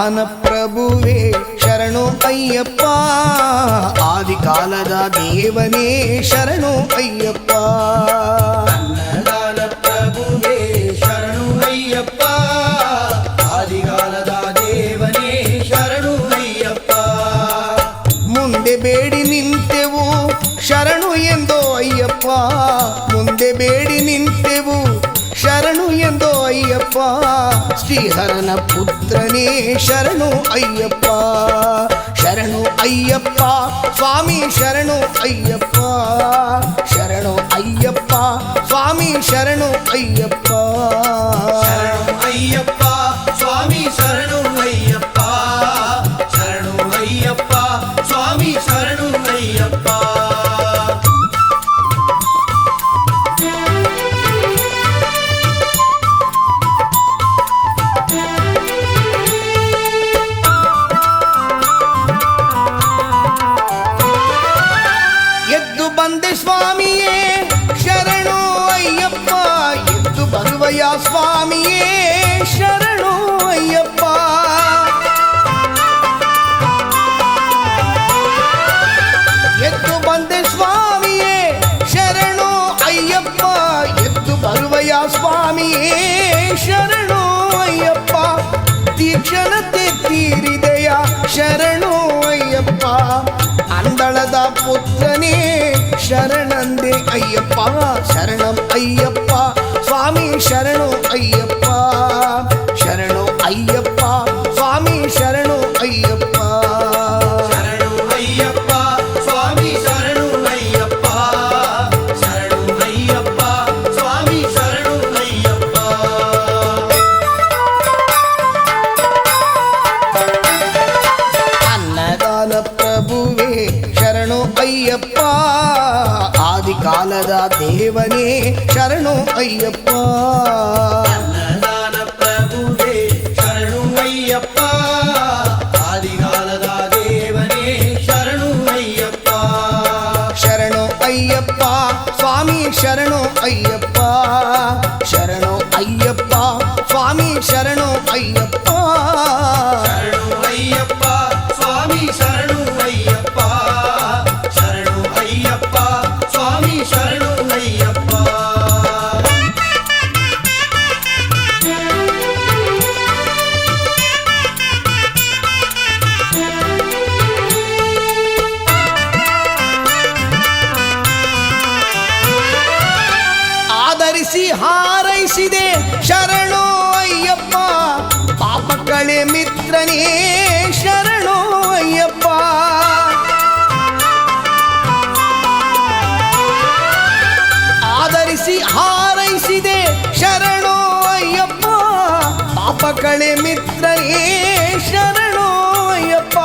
ಅನ್ನದಾನ ಪ್ರಭುವೇ ಶರಣು ಅಯ್ಯಪ್ಪ. ಆದಿಕಾಲದ ದೇವನೇ ಶರಣು ಅಯ್ಯಪ್ಪ. అయ్యప్ప. శ్రీహరణ పుత్రనే శరణు అయ్యప్ప. శరణు అయ్యప్ప స్వామి శరణు అయ్యప్ప. శరణు అయ్యప్ప స్వామి శరణు అయ్యప్ప. అయ్యప్ప. வந்த சுவாமியே சரணோ ஐயப்பா. இந்து பகவையா சுவாமியே சரணோ ஐயப்பா. எத்து வந்த சுவாமியே சரணோ ஐயப்பா. எத்து பகவையா சுவாமியே சரணோ ஐயப்பா. தீட்சணத்தை தீரிதையா சரணோ சரணந்தே ஐயப்பா சரணம் ஐயப்பா. தேவனே சரணோ ஐயப்பா. ஐயப்பா. சுவாமி சரணோ ஐயப்பா. சரணோ ஐயப்பா சுவாமி சரணோ ஐயப்பா. ஐயப்பா. ಮಿತ್ರನೇ ಶರಣು ಅಯ್ಯಪ್ಪ. ಆಧರಿಸಿ, ಹಾರೈಸಿದೆ ಶರಣು ಅಯ್ಯಪ್ಪ. ಪಾಪ ಕಣೆ ಮಿತ್ರನೇ ಶರಣು ಅಯ್ಯಪ್ಪ.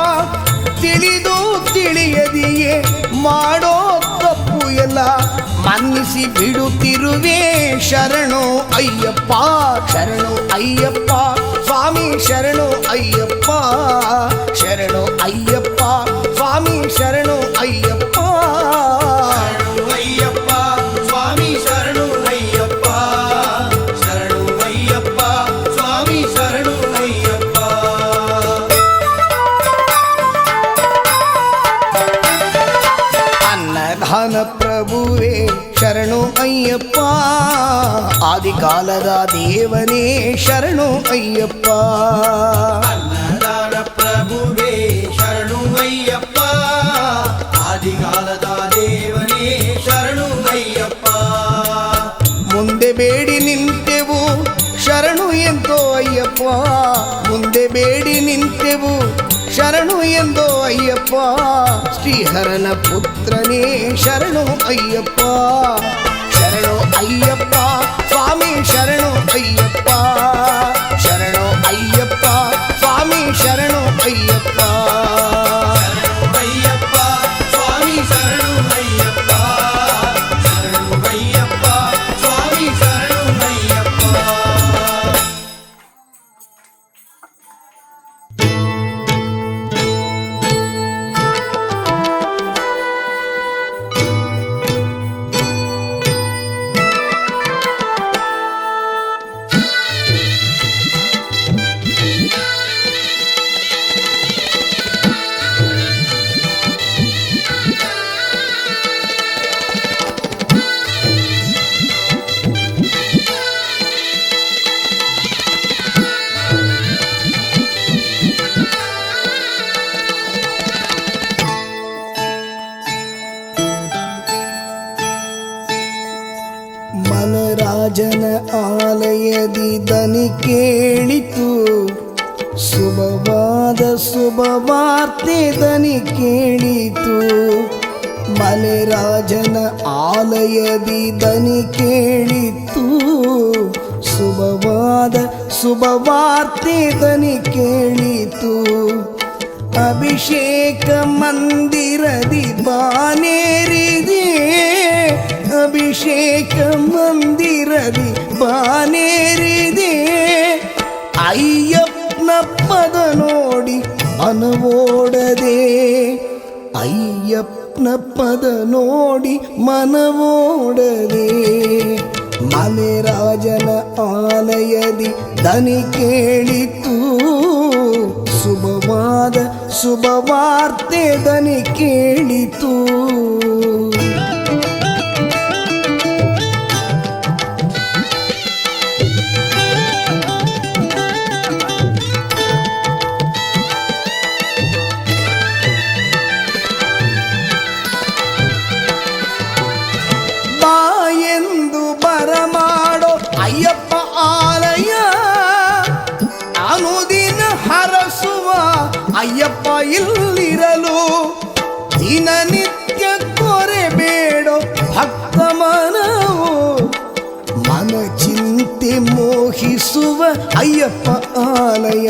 ತಿಳಿದು ತಿಳಿಯದಿಯೇ, ಮಾಡೋ ತಪ್ಪು ಎಲ್ಲ ಮನ್ನಿಸಿ ಬಿಡುತ್ತಿರುವೆ ಶರಣು ಅಯ್ಯಪ್ಪ ಶರಣು ಅಯ್ಯಪ್ಪ ಸ್ವಾಮಿ ಶರಣು ಅಯ್ಯಪ್ಪ ಶರಣು ಅಯ್ಯಪ್ಪ ಸ್ವಾಮಿ ಶರಣು ಅಯ್ಯಪ್ಪ ಆದಿಕಾಲದ ದೇವನೇ ಶರಣು ಅಯ್ಯಪ್ಪ ಅನ್ನದಾನ ಪ್ರಭುವೇ ಶರಣು ಅಯ್ಯಪ್ಪ ಆದಿಗಾಲದ ದೇವನೇ ಶರಣು ಅಯ್ಯಪ್ಪ ಮುಂದೆ ಬೇಡಿ ನಿಂತೆವು ಶರಣು ಎಂದೋ ಅಯ್ಯಪ್ಪ ಮುಂದೆ ಬೇಡಿ ನಿಂತೆವು ಶರಣು ಎಂದೋ ಅಯ್ಯಪ್ಪ ಶ್ರೀಹರನ ಪುತ್ರನೇ ಶರಣು ಅಯ್ಯಪ್ಪ ஐயப்பா சுவாமி சரணோ ஐயப்பா. சரணோ ஐயப்பா சுவாமி சரணோ ஐயப்பா. ರಾಜನ ಆಲಯದಿ ದನಿ ಕೇಳಿತು. ಶುಭವಾದ ಶುಭವಾರ್ತೆ ದನಿ ಕೇಳಿತು. ಮಲೆರಾಜನ ಆಲಯದಿ ದನಿ ಕೇಳಿತು. ಶುಭವಾದ ಶುಭವಾರ್ತೆ ದನಿ ಕೇಳಿತು. ಅಭಿಷೇಕ ಮಂದಿರದಿ ಬಾನೇರಿದೆ. ಅಭಿಷೇಕ ಮಂದಿರದಿ ಬಾನೇರಿದೆ. ಅಯ್ಯಪ್ಪನ ಪದ ನೋಡಿ ಮನವೋಡದೆ. ಅಯ್ಯಪ್ಪನ ಪದ ನೋಡಿ ಮನವೋಡದೆ. ಮಲೆರಾಜನ ಆಲಯದಿ ದನಿ ಕೇಳಿತು. ಶುಭವಾದ ಶುಭವಾರ್ತೆ ದನಿ ಕೇಳಿತು. ಅನುದಿನ ಹರಸುವ ಅಯ್ಯಪ್ಪ ಇಲ್ಲಿರಲು. ದಿನನಿತ್ಯ ಕೊರೆಬೇಡೋ ಭಕ್ತ ಮನವು. ಮನ ಚಿಂತೆ ಮೋಹಿಸುವ ಅಯ್ಯಪ್ಪ ಆಲಯ.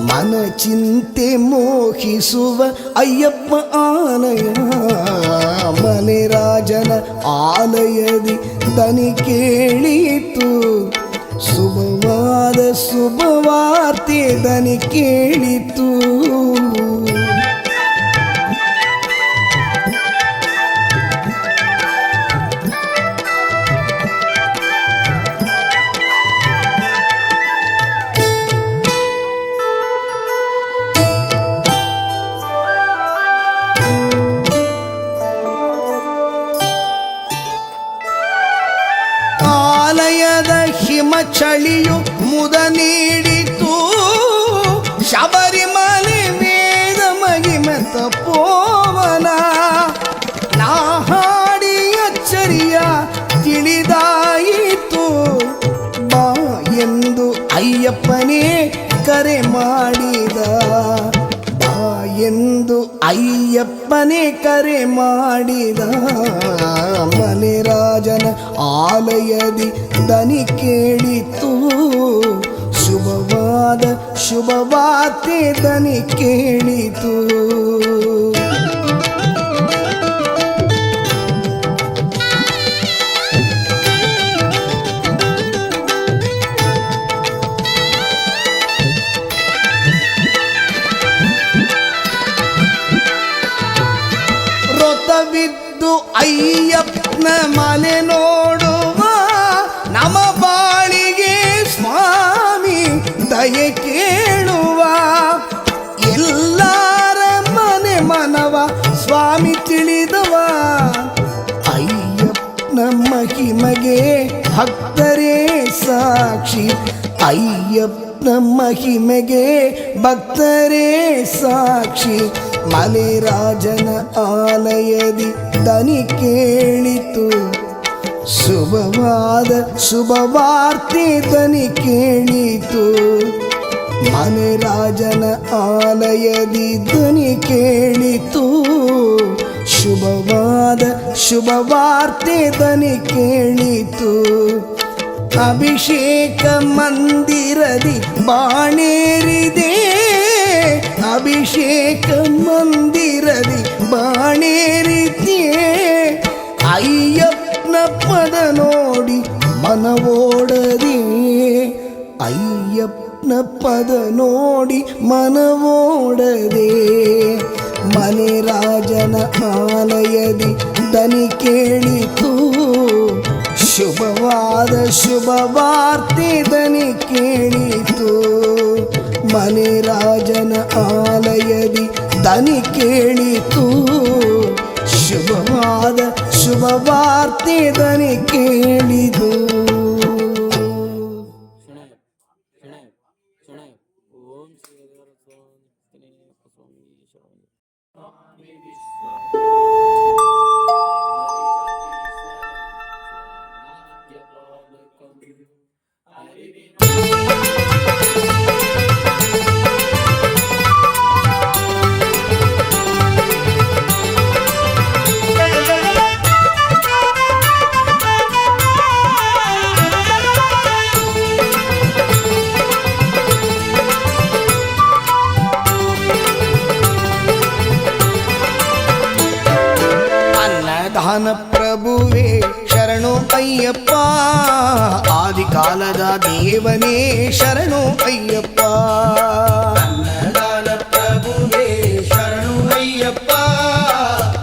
ಮನ ಚಿಂತೆ ಮೋಹಿಸುವ ಅಯ್ಯಪ್ಪ ಆಲಯ. ಮಲೆರಾಜನ ಆಲಯದಿ ದನಿ ಕೇಳಿತು. ಶುಭವಾದ ಶುಭವಾರ್ತೆ ದನಿ ಕೇಳಿತು. ಚಳಿಯು ಮುದ ನೀಡಿತು. ಶಬರಿಮಲೆ ವೇದ ಮಗಿಮ ತಪೋವನ. ನಾ ಹಾಡಿ ಅಚ್ಚರಿಯ ತಿಳಿದಾಯಿತು. ಬಾ ಎಂದು ಅಯ್ಯಪ್ಪನೇ ಕರೆ ಮಾಡಿದ. ಎಂದು ಅಯ್ಯಪ್ಪನೇ ಕರೆ ಮಾಡಿದ ಮಲೆರಾಜನ ಆಲಯದಿ ದನಿ ಕೇಳಿತು ಶುಭವಾದ ಶುಭವಾತೆ ದನಿ ಕೇಳಿತು. ಸಾಕ್ಷಿ ಅಯ್ಯಪ್ಪನ ಮಹಿಮೆಗೆ ಭಕ್ತರೇ ಸಾಕ್ಷಿ. ಮಲೆರಾಜನ ಆಲಯದಿ ದನಿ ಕೇಳಿತು. ಶುಭವಾದ ಶುಭವಾರ್ತೆ ದನಿ ಕೇಳಿತು. ಮನೆರಾಜನ ಆಲಯದಿ ಧ್ವನಿ ಕೇಳಿತು. ಶುಭವಾದ ಶುಭವಾರ್ತೆ ದನಿ ಕೇಳಿತು. ಅಭಿಷೇಕ ಮಂದಿರದಿ ಬಾಣೇರಿದೆ ಅಭಿಷೇಕ ಮಂದಿರದಿ ಬಾಣೇರಿದೆ ಅಯ್ಯಪ್ಪನ ಪದ ನೋಡಿ ಮನವೋಡದೆ ಅಯ್ಯಪ್ಪನ ಪದ ನೋಡಿ ಮನವೋಡದೆ ಮನೆರಾಜನ ಆಲಯದಿ ದನಿ ಕೇಳಿತು ಶುಭವಾದ ಶುಭವಾರ್ತೆ ದನಿ ಕೇಳಿತು ಮನೆರಾಜನ ಆಲಯದಿ ದನಿ ಕೇಳಿತು. ಶುಭವಾದ ಶುಭವಾರ್ತೆ ದನಿ ಕೇಳಿದು. ಅನ್ನದಾನ ಪ್ರಭುವೇ ಶರಣು ಅಯ್ಯಪ್ಪ. ಆದಿಕಾಲದ ದೇವನೇ ಶರಣು ಅಯ್ಯಪ್ಪ. ಅನ್ನದಾನ ಪ್ರಭುವೇ ಶರಣು ಅಯ್ಯಪ್ಪ.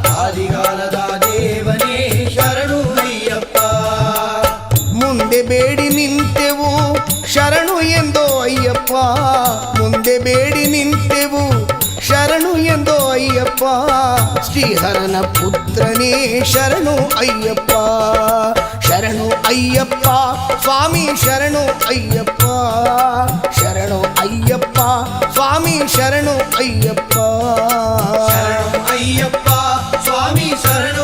ಆದಿಗಾಲದ ದೇವನೇ ಶರಣು ಅಯ್ಯಪ್ಪ. ಮುಂದೆ ಬೇಡಿ ನಿಂತೆವು ಶರಣು ಎಂದೋ ಅಯ್ಯಪ್ಪ. ಮುಂದೆ ಬೇಡಿ ನಿಂತೆವು ಶರಣು ಎಂದೋ ಅಯ್ಯಪ್ಪ ಶ್ರೀಹರನ ಪುತ್ರನೇ ಶರಣು ಅಯ್ಯಪ್ಪ ಶರಣು ಅಯ್ಯಪ್ಪ ಸ್ವಾಮಿ ಶರಣು ಅಯ್ಯಪ್ಪ ಶರಣು ಅಯ್ಯಪ್ಪ ಸ್ವಾಮಿ ಶರಣು ಅಯ್ಯಪ್ಪ ಶರಣು ಅಯ್ಯಪ್ಪ ಸ್ವಾಮಿ ಶರಣು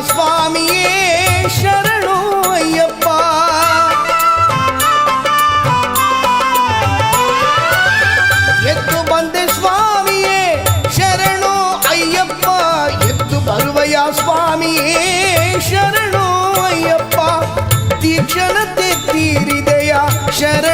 ಬರುವಯ ಸ್ವಾಮಿಯೇ ಶರಣು ಅಯ್ಯಪ್ಪ ಎದ್ದು ಬಂದೆ ಸ್ವಾಮಿಯೇ ಶರಣು ಅಯ್ಯಪ್ಪ ಎದ್ದು ಬರುವಯ ಸ್ವಾಮಿಯೇ ಶರಣು ಅಯ್ಯಪ್ಪ ತೀಕ್ಷಣತೆ ತೀರಿದೆಯ ಶರಣ